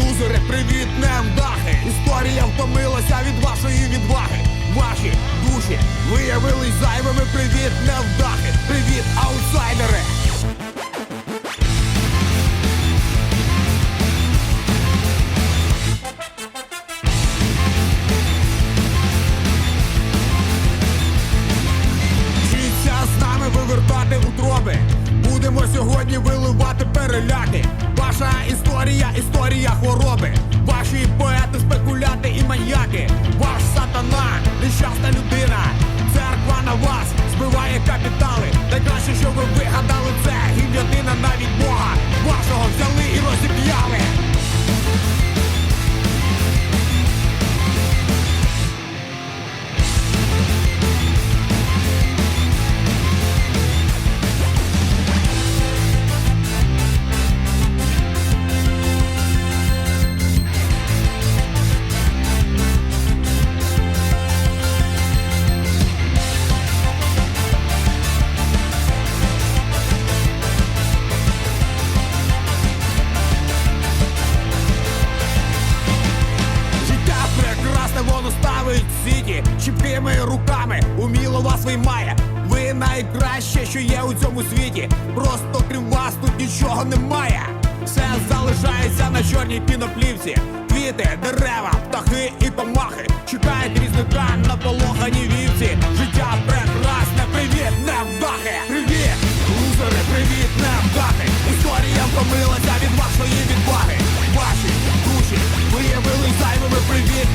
лузери, привіт, невдахи Історія втомилася від вашої відваги. Ваші душі виявились зайвими. Привіт, невдахи, привіт, аутсайдери. Вчіться з нами вивертати утроби. Будемо сьогодні виливати переляки. Нещасна людина. Церква на вас збиває капітали. Найкраще, що ви сіті чіпкими руками, уміло вас виймає. Ви найкраще, що є у цьому світі. Просто крім вас тут нічого немає. Все залишається на чорній кіноплівці. Квіти, дерева, птахи і комахи чекають різника на полохані вівці. Життя прекрасне, привіт, невдахи! Привіт, лузери, привіт, невдахи! Історія втомилася від вашої відваги. Ваші душі виявили зайвими привіт,